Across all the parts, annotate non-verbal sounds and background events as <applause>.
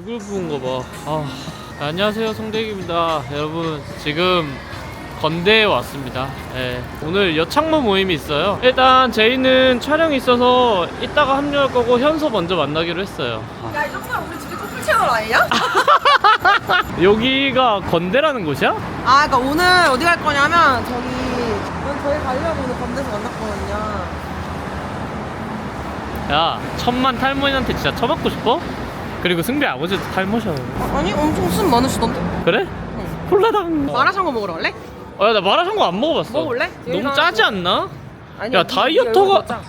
얼굴 부은 거 봐. 아, 안녕하세요, 송대기입니다. 여러분, 지금 건대에 왔습니다. 예, 오늘 여창모 모임이 있어요. 일단 제이는 촬영이 있어서 이따가 합류할 거고 현서 먼저 만나기로 했어요. 아, 야, 이 정도면 우리 집이 커플 채널 아니야? <laughs> 여기가 건대라는 곳이야? 아, 그러니까 오늘 어디 갈 거냐면 저기 오늘 저희 가려고 오늘 건대에서 만났거든요. 야, 천만 탈모인한테 진짜 쳐받고 싶어? 그리고 승배 아버지도 탈모셔. 아, 아니, 엄청 숨 많으시던데? 그래? 콜라당. 마라샹궈 먹으러 갈래? 어, 야, 나 마라샹궈 안 먹어봤어. 먹어볼래? 너무 짜지 않나? 아니, 야, 네 다이어터가- 얼굴 더 짜.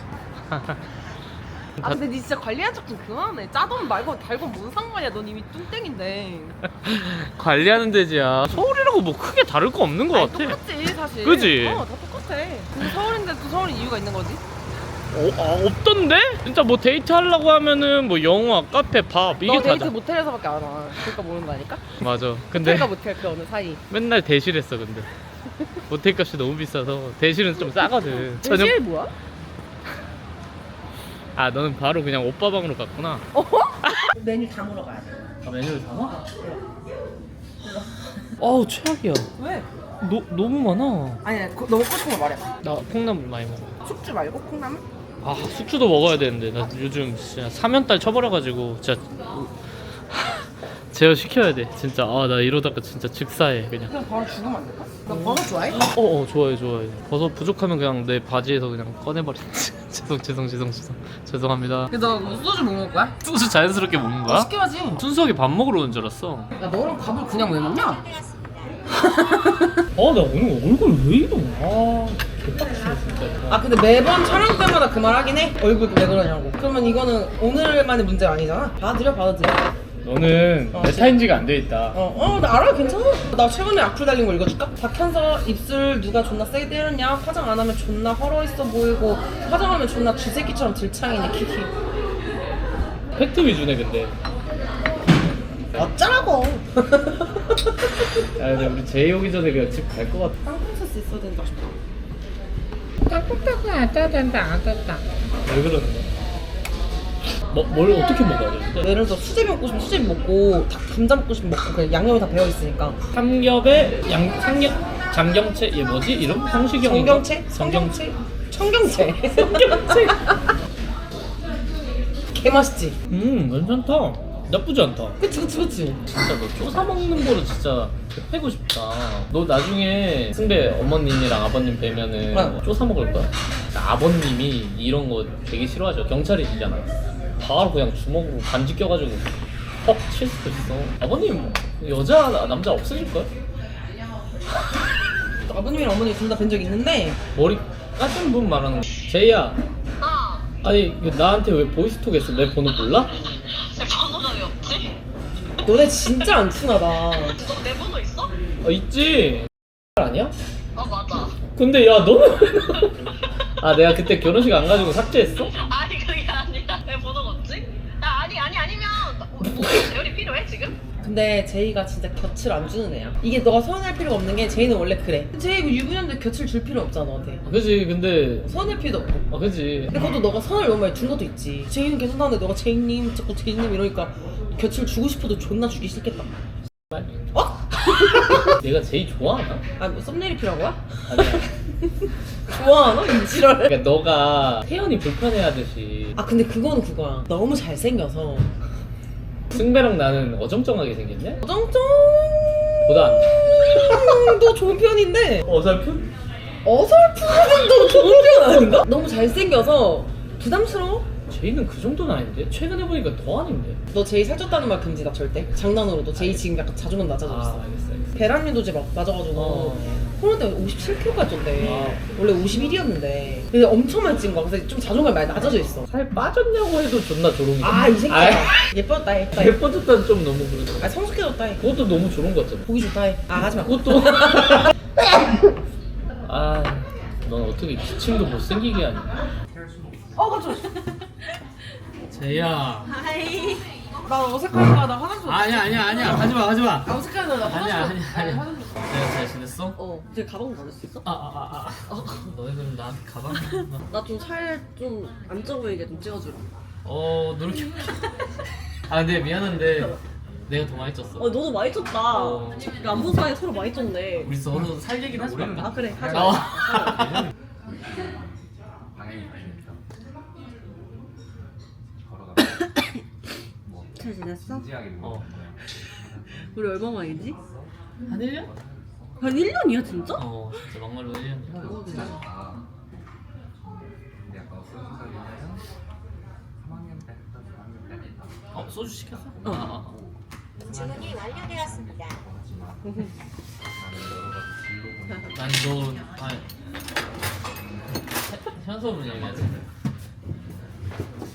아 근데 니 진짜 관리한 척 좀 그만해 짜돈 말고 달건 뭔 상관이야 넌 이미 뚱땡인데 <laughs> 관리하는 데지야. 서울이라고 뭐 크게 다를 거 없는 거 아니, 같아. 똑같지 사실 그지? 어다 똑같아 근데 서울인데 또 서울이 이유가 있는 거지 어, 아, 없던데? 진짜 뭐 데이트 하려고 하면은 뭐 영화, 카페, 밥 이게 너 데이트 다다. 모텔에서밖에 안 와. 그러니까 모르는 거 아닐까? 맞아. <laughs> 근데 모텔과 모텔 그 어느 사이. 맨날 대실했어 근데. 모텔 값이 너무 비싸서 대실은 좀 싸거든. 대실 뭐야? 아 너는 바로 그냥 오빠 방으로 갔구나. <laughs> 메뉴 다 물어가야 돼. 아 메뉴를 다 놔? 어우 최악이야. 왜? 너, 너무 많아. 아니야 그, 너무 꽂힌 거 말해. 나 콩나물 많이 먹어. 숙주 말고 콩나물? 아 숙주도 먹어야 되는데 나 요즘 진짜 사면달 쳐버려가지고 진짜 <laughs> 제어 시켜야 돼 진짜 아 나 이러다가 진짜 즉사해 그냥 그냥 바로 죽으면 안 될까? 너 버섯 좋아해? 어어 좋아요 좋아요 버섯 부족하면 그냥 내 바지에서 그냥 꺼내버려 <laughs> 죄송 죄송 죄송 죄송 죄송합니다 그래서 너 소주 뭐 먹을 거야? 소주 자연스럽게 먹는 거야? 시켜야지. 순수하게 밥 먹으러 온 줄 알았어 야 너랑 밥을 그냥 왜 먹냐? <laughs> 아 나 오늘 얼굴 왜 이러 아 아 근데 매번 촬영 때마다 그 말 하긴 해. 얼굴 왜 그러냐고. 그러면 이거는 오늘만의 문제가 아니잖아. 받아들여 받아들여. 너는 어, 메타인지가 안 돼 있다 어, 어, 나 알아, 괜찮아. 나 최근에 악플 달린 거 읽어줄까? 박현서 입술 누가 존나 세게 때렸냐? 화장 안 하면 존나 헐어 있어 보이고, 화장하면 존나 쥐새끼처럼 들창이네, 키키. 팩트 위주네 근데 어쩌라고? 야 근데 우리 제이 오기 전에 그냥 집 갈 것 같아 땅콩 소스 있어야 된다 싶다. 왜 그러는 거야? 뭐, 뭘 어떻게 먹어야 되는데? 예를 들어 수제비 먹고 싶으면 수제비 먹고, 닭 감자 먹고 싶으면 먹고, 그냥 양념이 다 배어 있으니까. 삼겹에 양 삼겹 장경채 얘 뭐지 이름? 성시경 성경채? 성경채 청경채. 성경채 <laughs> 개 맛있지? 음 괜찮다 나쁘지 않다 그치, 그치, 그치. 진짜 너 쪼사 먹는 거를 진짜 패고 싶다 너 나중에 승배 어머님이랑 아버님 뵈면은 어. 쪼사 먹을 거야? 아버님이 이런 거 되게 싫어하죠 경찰이시잖아 바로 그냥 주먹으로 반지 껴가지고 퍽칠 수도 있어 아버님 여자 남자 없으실걸? <laughs> 아버님이랑 어머니 둘 다 뵌 적 있는데, 머리 까진 분 말하는 거 제이야 어, 아니 나한테 왜 보이스톡 했어? 내 번호 몰라? 내 없지? 너네 진짜 안 친하다. 너 내 번호 있어? 어 있지 <laughs> 아니야? 어 맞아. 근데 야 너는 <laughs> 아 내가 그때 결혼식 안 가지고 삭제했어? 아니 그게 아니라 내 번호가 없지? 야 아니 아니 아니면 뭐 필요해 지금? 근데 제이가 진짜 곁을 안 주는 애야. 이게 너가 서운할 필요가 없는 게 제이는 원래 그래. 제이 뭐 유부녀인데 곁을 줄 필요 없잖아 너한테. 아, 그지 근데 서운할 필요도 없고. 아 그지 근데 그것도 너가 선을 너무 많이 준 것도 있지. 제이는 괜찮다는데 너가 제이님 자꾸 제이님 이러니까 곁을 주고 싶어도 존나 주기 싫겠다. 어? <laughs> 내가 제일 좋아하나? 아, 뭐 썸네일이 필요한 거야? 아니야 <laughs> 좋아하나? 이 지랄. 그러니까 너가 태연이 불편해하듯이 아 근데 그거는 그거야. 너무 잘생겨서. 승배랑 나는 어정쩡하게 생겼냐? 어정쩡. 보다 안 돼. 너 좋은 편인데. 어설픈? 어설픈 너 좋은 편 아닌가? 너무 잘생겨서 부담스러워? 제이는 그 정도는 아닌데 최근에 보니까 더 아닌데 너 제이 살쪘다는 말 금지다 절대 장난으로 너 제이 지금 약간 자존감 낮아졌어 아 알겠어 알겠어 배란류도 이제 막 낮아가지고 어. 코로나 때문에 57kg까지 쪘대 아. 원래 51이었는데 근데 엄청 많이 찐 거야 그래서 좀 자존감이 많이 낮아져 있어 살 빠졌냐고 해도 존나 조롱이다 아이 새끼야 아이, 예뻤다 해 예뻤다 해. 예뻐졌다는 좀 너무 그러네 아 성숙해졌다 해 그것도 너무 조롱 같잖아 보기 좋다 해 아 하지 마 그것도 <laughs> 아, 넌 어떻게 기침도 못생기게 하냐? 어 제이야. 하이 나 어색하니까 나 화장실 아니야, 아니야, 아니야. 하지 마, 하지 마. 나 어색하니까 나 화장실 아니야, 아니야, 아니야. 내가 잘 지냈어? 어 이제 가방 받을 수 있어? 아, 아, 아, 아. <laughs> 너네 그럼 나한테 가방. 나 좀 살 좀 안 쪄 보이게 좀 찍어주라 어, 노력해. 아, 근데 미안한데 내가 더 많이 쪘어. 어 너도 많이 쪘다. 어. 안본 사이에 서로 많이 쪘네. 우리 서로 살 얘기는 하지 말까? 아 그래 하자. 어. 방향이 바뀌니까 걸어가면 뭐잘 지냈어? 진지하게 뭐 어. 우리 얼마 만이지? 한 1년? 한 1년이야 진짜? 어, 진짜 막말로 1년. 아 근데 약간 소주 사귀면 3학년 때 했던 4학년 때 했던 어, 소주 시켰어? 어. 아, 아. 주문이 완료되었습니다. 난 너, 아니. 현수분 얘기하지.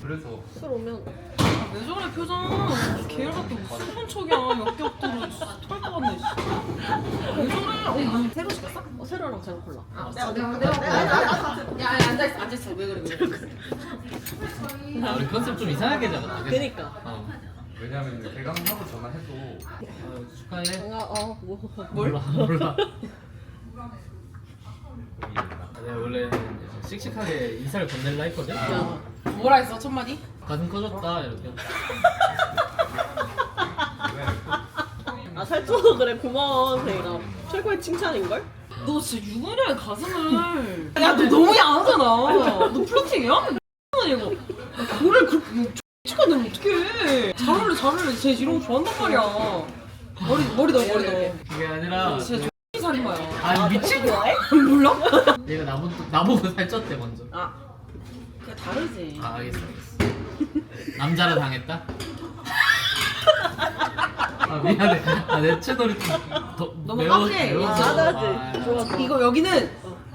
그래서 술 오면 아, 왜 저래 표정 계열 같은 거 수분 척이야 역겹도록 털것 같네 씨. 왜 저래 어, 새로 시켰어? 어, 세로랑 제로 콜라. 아, 내가 내가 내가 야 아니, 앉아 있어 앉아 있어 왜 그래 왜 그래 아, 우리 컨셉 좀 이상하게 잡았다. 그치? 그니까. 어. 왜냐면 개강하고 전화해도 어, 축하해. 뭔가 어 뭐. 몰라, 몰라. 아, <laughs> 내가 원래 씩씩하게 인사를 건넬라 했거든? 야. 뭐라 했어 첫 마디? 가슴 커졌다, 이렇게. 아 살쪄서 그래 고마워 세이가 최고의 칭찬인걸? 너 진짜 유부녀의 가슴을 <laughs> 야 너 너무 야하잖아 너 플러팅이야? 아니고 그래 그렇게 X가 되면 어떡해 잘 어울려 잘 어울려 쟤 이런 거 좋아한단 말이야 머리 머리 넣어 머리 넣어 그게 아니라. 진짜 X 살인마야 아, 미친 거야? 몰라? <laughs> 얘가 나보고, 나보고 살쪘대, 먼저. 아 그게 다르지. 아, 알겠어, 알겠어. 남자라 당했다? 아, 미안해. 아, 내 채널이 좀 더. 너무 매워-. 매워서. 아, 나지. 아, 좋아. 이거 여기는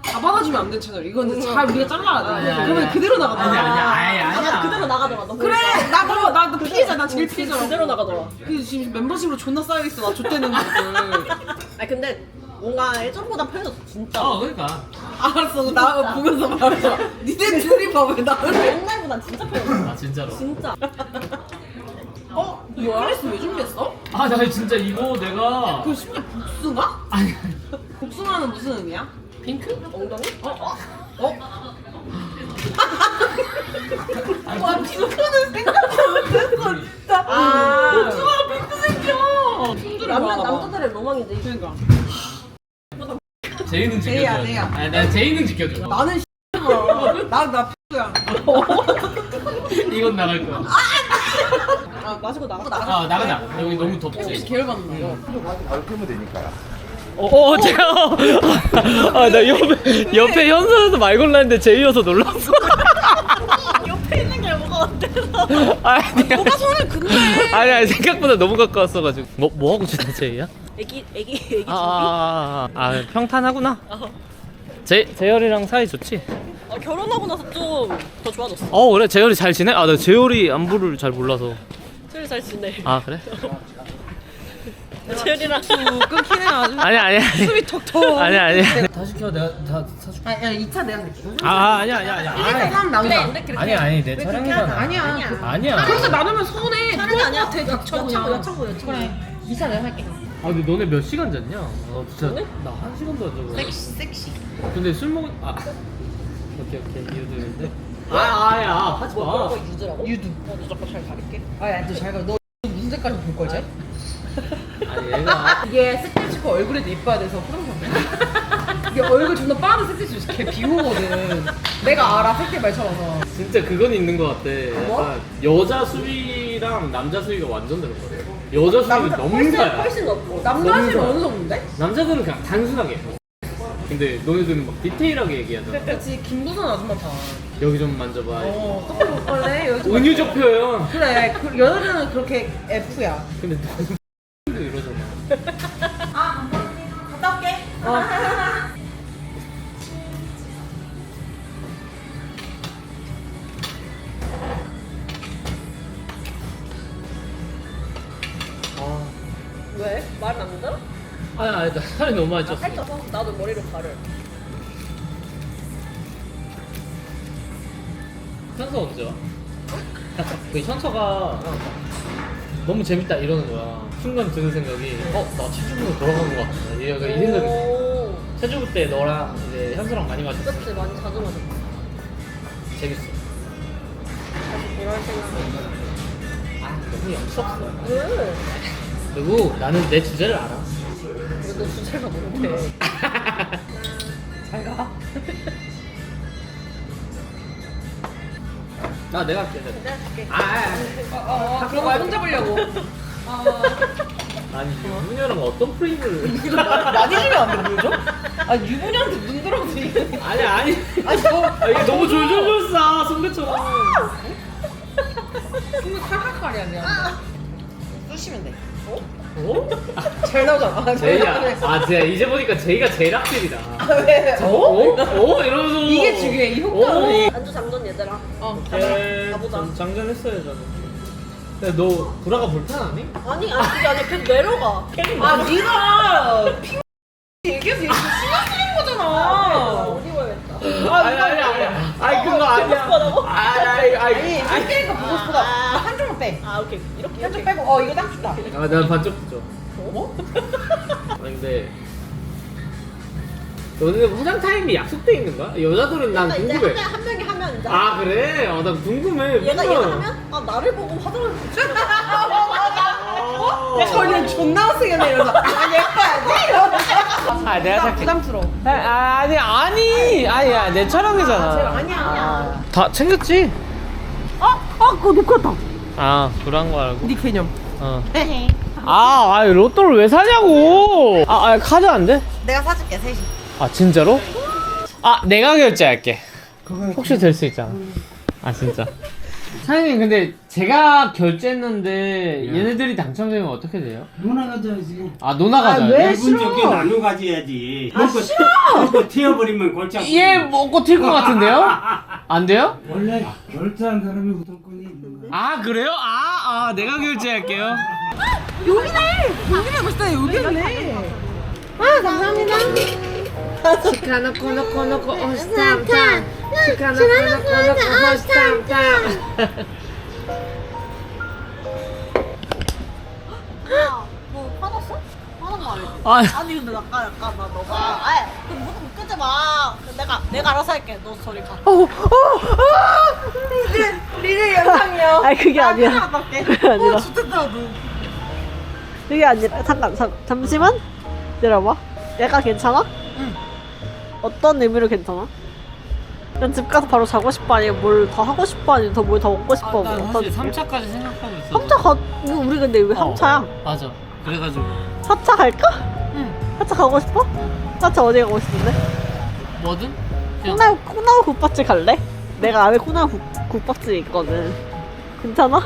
잡아가주면 안돼 채널 이거는 잘 우리가 잘라야 돼 아니야, 그러면 아니야. 그대로 나간다 아니야, 아니야, 아니야, 아, 아니야. 그대로 나가더라. 너 그래 나도 나도 피해자 나 제일 피해자 그대로 나가더라. 그 지금 멤버십으로 존나 쌓여 있어 나 좆되는 분들 아 근데 뭔가 예전보다 편해졌어 진짜. 어, 그러니까. 알았어 나 보면서 말해줘 <laughs> 니네 둘이 봐왜 나를 옛날보단 진짜 편해졌어. 아, 진짜로. 진짜. <laughs> 어? 이거 클래스 왜 준비했어? 아, 나 진짜 이거 내가. 그 심지어 복숭아? 아니, 복숭아는 무슨 의미야? 핑크? 엉덩이? 어? 어? 어? 와 핑크는 생각도 못했어 진짜 아. 복숭아 핑크 생겨 남자 남자들의 로망이지. 그러니까 제이는 지켜줘. 제이야, 제이야. 아니, 난 제이는 지켜줘. 나는 X야 나나 <laughs> 핑크야 이건 나갈 거야. 아 마시고 나가 나가. 아, 나가자. 여기 너무 혹시 덥지. 계열 받는 거 어, 어 제가. <laughs> 아, 나 옆에, 옆에 현수에서 말 골랐는데 제이여서 놀랐어. 옆에 있는 게 뭐가 어때서? 아니, 뭐가 손을 근데 <laughs> 아니, 아니, 생각보다 너무 가까웠어가지고. 뭐, 뭐 하고 지내, 제이야? 애기 애기 애기 아, 아, 아, 아, 아, 평탄하구나. 제, 재열이랑 사이 좋지? 어, 결혼하고 나서 좀 더 좋아졌어. 어, 그래? 재열이 잘 지내? 아, 나 재열이 안부를 잘 몰라서. 제일 잘 지내. 아, 그래? <laughs> 제일이랑 끊기네 아주 아니, 아니, 아니. 숨이 턱턱 아니, 아니. 다 시켜, 내가 다 사줄게. 아 야 2차 내가 낼게 아, 아니야, 아니야, 아니야. 아니, 사람 남자 아니, 아니, 내 차량이잖아. 아니야 그- 아니야. 그렇게 나누면 서운해 게 아니야. 여차고 여차고 여차고. 그래 2차 내가 할게 아 근데 너네 몇 시간 잤냐? 아 진짜 오늘? 나한 시간도 안 자고 섹시 섹시 근데 술 먹은 아 오케이 오케이 이유도인데 아 아야 하지 마 유주라고? 유두 어, 무조건 잘 가릴게. 아야 너잘 가. 너 무슨 색깔 볼 거지? 얘가 <laughs> 이게 색칠치고 얼굴에도 이뻐야 돼서 프로모션 <laughs> 이게 얼굴 존나 빠른 색칠치 걔 비호거든. 내가 알아 색깔 맞춰봐서. 진짜 그건 있는 것 같아. 뭐? 약간 여자 수위랑 남자 수위가 완전 다른 거 같아. 여자 수위는 훨씬 넘사야 훨씬 높고. 남자실 너무 어느 정도인데? 남자들은 그냥 단순하게. 근데 너네들은 막 디테일하게 얘기하잖아. 그렇지 김부선 아줌마 다. 여기 좀 만져봐. 어, 똑바로 볼 걸래? 요즘 은유적 표현. 그래 그, 여자들은 그렇게 F야. 근데 너는 이러잖아 갔다 올게 어. 아 왜? 말은 안 들어? 아니 아니 나 살이 너무 많이 쪘어 살쪄서 나도 머리로 가를. 현서 언제 와? 그 현서가 너무 재밌다 이러는 거야. 순간 드는 생각이 어 나 체중으로 돌아간 것 같아. 얘가 이 생각이 들어. 오. 체중 때 너랑 이제 현서랑 많이 마셨어. 그치 많이 자주 마셨어. 재밌어. 다시 돌아올 생각. 아 너무 역겹어. 왜? 그리고 나는 내 주제를 알아. 너 주제가 뭔데? 잘 가. 나 내가 할게. 내가. 내가 줄게. 아, 아, 어, 어, 그런 거 혼자 보려고. 아, 아. 아니 유부녀랑 어떤 프레임을? <laughs> 많이 주면 안 돼, 뭐죠? 아, 유부녀한테 눈 들어도 이게. 아니 아니. 아니, 너. 아, 이게 너무 졸졸졸 싸 성대처럼. 순간 칼칼칼이 아니야. 쑤시면 돼. 어? 잘 나오잖아. 제이야. 아, 제가 이제 보니까 제이가 제일 악질이다. 왜? 어? 어? 이러면서. 이게 중요해, 이 효과음이. 안주 장전 얘들아. 어, 네, 가보자. 장- 장전했어야잖아. 근데 너 불화가 불편하니? 아니 아니 그게 아니라 계속 내려가. 아, 네가 핑 얘기해서 이거 신경 쓰이는 거잖아. 어디 보야겠다. 아, 아니 아니 아니. 아니 그거 아니야. 아니 아니 아니. 아니, 핑계니까 보고 싶다. 한 쪽만 빼. 아 오케이 이렇게 한쪽 이렇게. 빼고, 어, 이거 딱 좋다. 아, 난 반쪽 줘. 뭐? 아니 근데 너는 화장 타임이 약속돼 있는 거야? 여자들은 난 그러니까 궁금해. 한, 명- 한 명이 하면 이제. 아 그래? 아, 난 궁금해. 얘가. 얘가 하면 아 나를 보고 화장을 <laughs> 어. 야, 저는 존나 못생겼네, 이러면서. 아, 예뻐야지? 이러면서. 아 내가 살게. 부담스러워. 아, 아니 아니 아니야 내 촬영이잖아. 아니야. 아니야. 다 챙겼지? 아, 아, 그거 왔다. 아 그런 거 알고. 네 개념. 어. 아, 아 로또를 왜 사냐고. 아, 아 카드 안 돼? 내가 사줄게 셋이. 아 진짜로? 아 내가 결제할게. 혹시 될 수 있잖아. 아 진짜. 사장님 근데 제가 결제했는데 얘네들이 당첨되면 어떻게 돼요? 누나 가져야지. 아 노나 가져요. 왜? 기분 좋게 나눠 가져야지. 먹고 먹고 튀어버리면 골치 아프지. 얘 먹고 튈 것 같은데요? <laughs> 안 돼요? 원래 결제한 사람이 우선권이 있는 거야. 아 그래요? 아, 아 내가 결제할게요. 여기네, 멋있다, 여기네. 아, 감사합니다. 치카 넣고 넣고 넣고 오스탐탐 치카 넣고 넣고 넣고 오스탐탐 뭐 화났어? 화난 거 아니지? 아 <gasps> 아니 근데 약간 약간 나 너가 아그 무슨 웃기지 마. 그 내가 내가 알아서 할게. 너 저리 가. 리리 영상이요. <laughs> 아니 그게 아니야. 그게 아니라. 좋겠다, 너. 그게 아니라 잠깐 잠, 잠시만 내려봐. 얘가 괜찮아? 응. 어떤 의미로 괜찮아? 그냥 집 가서 바로 자고 싶어 아니면 뭘 더 하고 싶어 아니면 더 뭘 더 먹고 싶어 아, 난 뭐 사실 어떤 3차까지 생각하고 있어 3차 가 우리 근데 왜 3차야? 맞아 그래가지고 4차 갈까? 응 4차 가고 싶어? 4차 어디 가고 싶은데? 뭐든? 콩나물 콩나물 국밥집 갈래? 내가 아는 콩나물 국, 국밥집 있거든 괜찮아?